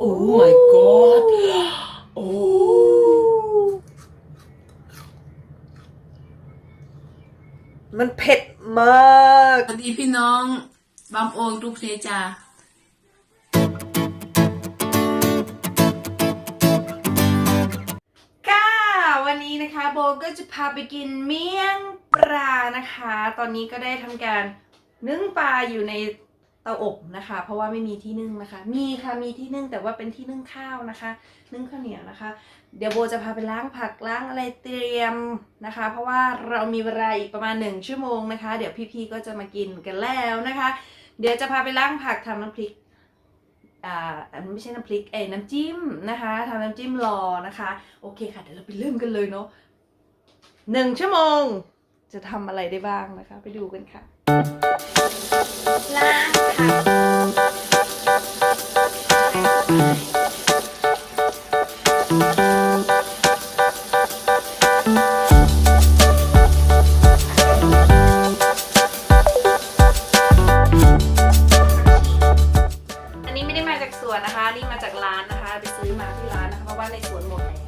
โอ้ my god โอ้มันเผ็ดมากสวัสดีพี่น้องบัมโอนทุกเทจ้าก้าวันนี้นะคะโบก็จะพาไปกินเมี่ยงปลานะคะ ตอนนี้ก็ได้ทำการนึ่งปลาอยู่ในเตาอบนะคะ เพราะว่าไม่มีที่นึ่งนะคะ มีค่ะมีที่นึ่งแต่ว่าเป็นที่นึ่งข้าวนะคะ นึ่งข้าวเหนียวนะคะ เดี๋ยวโบจะพาไปล้างผักล้างอะไรเตรียมนะคะ เพราะว่าเรามีเวลาอีกประมาณหนึ่งชั่วโมงนะคะ เดี๋ยวพี่ๆก็จะมากินกันแล้วนะคะ เดี๋ยวจะพาไปล้างผักทำน้ำพริกอ่าอันไม่ใช่น้ำพริกเอ้น้ำจิ้มนะคะทำน้ำจิ้มรอนะคะ โอเคค่ะเดี๋ยวเราไปเริ่มกันเลยเนาะหนึ่งชั่วโมง จะทำอะไรได้บ้างนะคะ ไปดูกันค่ะล้างผักอันนี้ไม่ได้มาจากสวนนะคะนี่มาจากร้านนะคะ ไปซื้อมาที่ร้านนะคะ เพราะว่าในสวนหมดแล้ว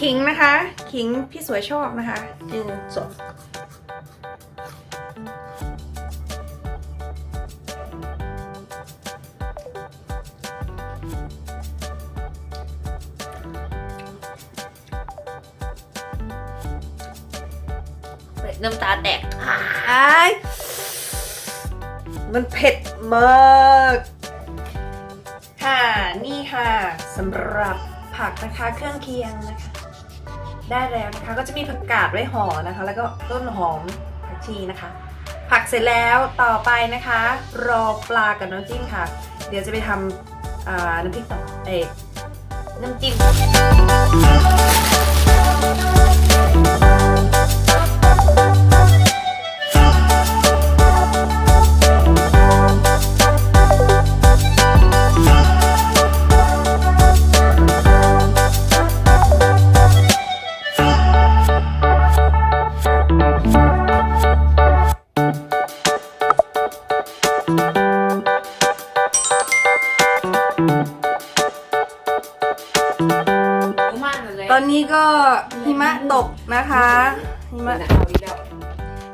ขิงนะคะ ขิงพี่สวยชอบนะคะหนึ่งสองเผ็ดน้ำตาแตกอ้ายมันเผ็ดมากค่ะ นี่ค่ะสำหรับผักนะคะเครื่องเคียงนะคะ ได้แล้วนะคะ ก็จะมีผักกาดไว้ห่อนะคะ แล้วก็ต้นหอมผักชีนะคะ ผักเสร็จแล้วต่อไปนะคะ รอปลากับน้ำจิ้มค่ะ เดี๋ยวจะไปทำน้ำพริกต่อเอกน้ำจิ้ม ตอนนี้ก็หิมะตกนะคะหิมะเอาอีกแล้ว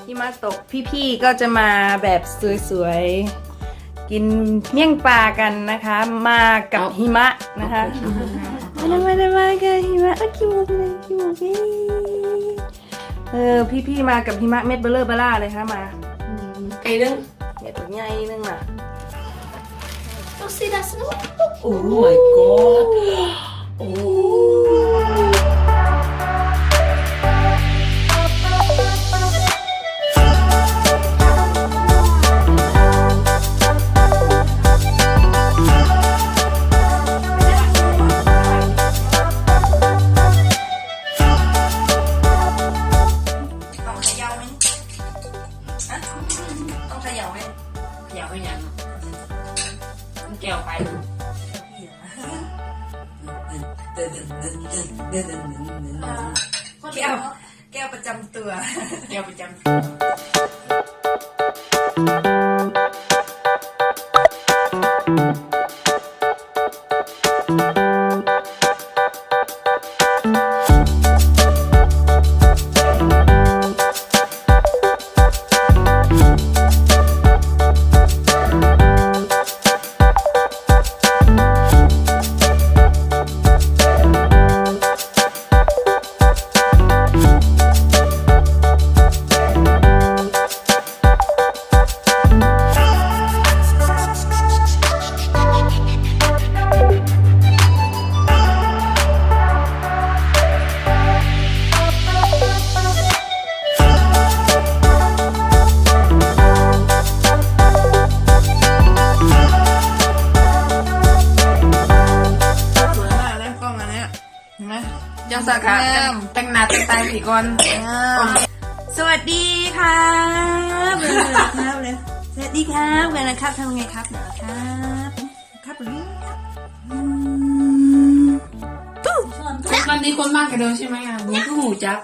หิมะตกพี่ๆก็จะมาแบบสวยๆกินเมี่ยงปลากันนะคะ มากับหิมะนะคะมาได้มาได้มากับหิมะเอาคิวเลยคิวเลยเออพี่ๆมากับหิมะเม็ดเบลเลอร์เบล่าเลยค่ะมาไอ้เรื่องเม็ดตัวใหญ่นึงน่ะต้องซีดัสโอ้ my god โย่าไหมอยากไปยังมันแก้วไปแก้วแก้วประจำตัว แก้วประจำเต่งหน้าแต่งตาสีก่อนสวัสดีครับเวลาครับเลยสวัสดีครับเวลาครับทำไงครับเดี๋ยวครับครับหรือครับอืมวันนี้คนมากกว่าเดิมใช่ไหมอะบูก็หูจับ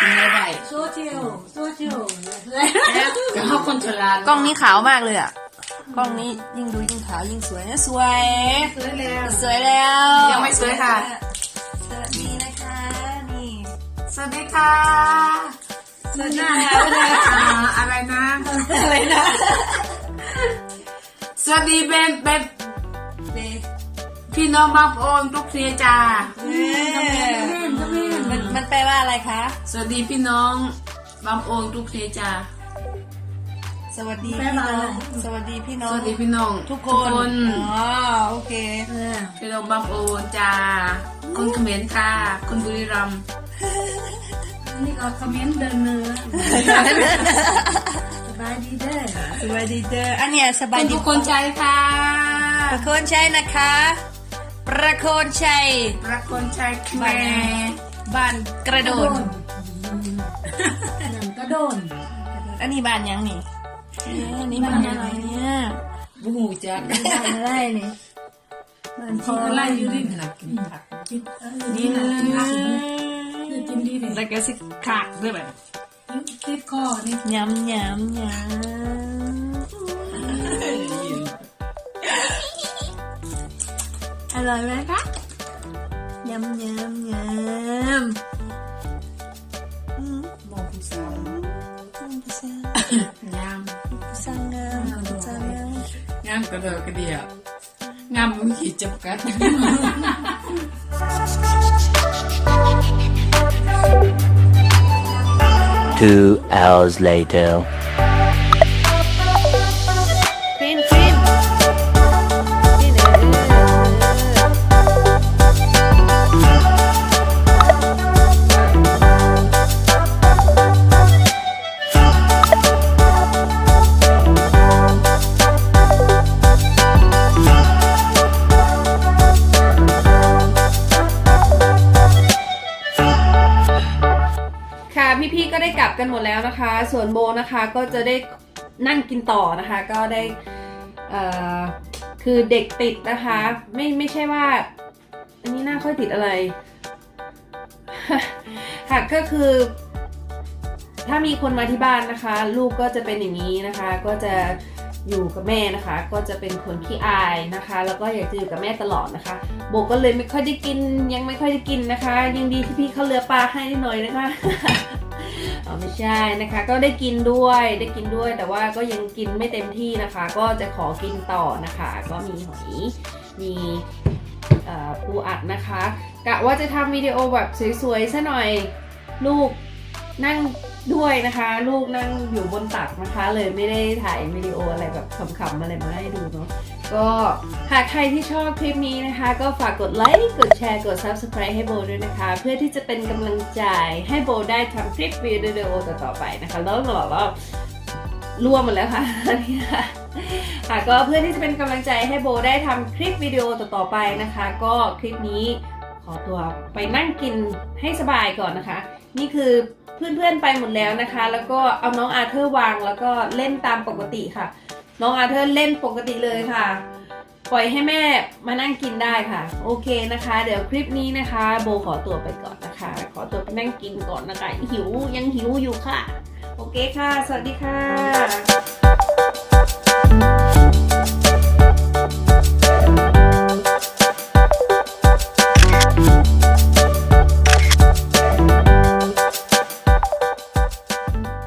กินไม่ได้โซเชียลโซเชียลเดี๋ยวเขาคนฉลาดกล้องนี้ขาวมากเลยอะกล้องนี้ยิ่งดูยิ่งขาวยิ่งสวยนะสวย สวยแล้ว สวยแล้ว ยังไม่สวยค่ะ สวัสดีนะคะนี่สวัสดีค่ะสวยหน้าอ่าอะไรนะ อะไรนะ สวัสดีเป็นเป็นเบพี่น้องบางโอนทุกเสียจ้ามันมันแปลว่าอะไรคะ สวัสดีพี่น้องบางโอนทุกเสียจ้า สวัสดีพี่น้อง สวัสดีพี่น้สองวัสดีพี่น้องทุกคทุกนคนอ๋อโอเคพี่น้องบางโอนจ้าคนเขมรค่ะคนบุรีรัมย์นี่ก็คอมเมนต์เดินเนื้อสบายดีเด้อสวัสดีเด้ออันเนี้ยสคบายนดีทุกคนใจค่ะประโคนชัยนะคะ ประโคนชัย รักคนใจแม่บ้านกระโดดหนังก็โดนอันนี้บ้านยังนี่เอันนี้บ้านอะไรเนี่ยบูหูจักบ้านอะไรนี่บ้านพออะไรอยู่ดิหนักกินผักกินนี่นะกินผักกินดีเลยแล้วก็สิขากด้วยแบบติดคอนี่ยำยำยำอร่อยไหมคะยำยำยำามกระเดอกระเดียงามไม่ขีดจำกัด Two hours later. พี่ๆก็ได้กลับกันหมดแล้วนะคะ ส่วนโบนะคะก็จะได้นั่งกินต่อนะคะ ก็ได้เอ่อคือเด็กติดนะคะ ไม่ไม่ใช่ว่า อันนี้หน้าค่อยติดอะไรค่ะก็คือ ถ้ามีคนมาที่บ้านนะคะ ลูกก็จะเป็นอย่างนี้นะคะ ก็จะอยู่กับแม่นะคะ ก็จะเป็นคนขี้อายนะคะ แล้วก็อยากจะอยู่กับแม่ตลอดนะคะโบก็เลยไม่ค่อยได้กิน ยังไม่ค่อยได้กินนะคะ ยังดีที่พี่เขาเลือปลาให้นิดหน่อยนะคะ อ๋อไม่ใช่นะคะ ก็ได้กินด้วยได้กินด้วย แต่ว่าก็ยังกินไม่เต็มที่นะคะ ก็จะขอกินต่อนะคะ ก็มีหอยมีปูอัดนะคะกะว่าจะทำวิดีโอแบบสวยๆซะหน่อยลูกนั่ง ด้วยนะคะ ลูกนั่งอยู่บนตักนะคะ เลยไม่ได้ถ่ายวิดีโออะไรแบบขำๆอะไรมาให้ดูเนาะก็หากใครที่ชอบคลิปนี้นะคะ ก็ฝากกดไลค์กดแชร์กด subscribe ให้โบด้วยนะคะ เพื่อที่จะเป็นกำลังใจให้โบได้ทำคลิปวิดีโอต่อๆไปนะคะ แล้วหล่อแล้วรวมหมดแล้วค่ะนี่ค่ะค่ะก็เพื่อที่จะเป็นกำลังใจให้โบได้ทำคลิปวิดีโอต่อๆไปนะคะ ก็คลิปนี้ขอตัวไปนั่งกินให้สบายก่อนนะคะ นี่คือ เพื่อนๆไปหมดแล้วนะคะ แล้วก็เอาน้องอาเธอร์วางแล้วก็เล่นตามปกติค่ะ น้องอาเธอร์เล่นปกติเลยค่ะ ปล่อยให้แม่มานั่งกินได้ค่ะ โอเคนะคะ เดี๋ยวคลิปนี้นะคะ โบขอตัวไปก่อนนะคะ ขอตัวไปนั่งกินก่อนนะคะ หิวยังหิวอยู่ค่ะ โอเคค่ะ สวัสดีค่ะ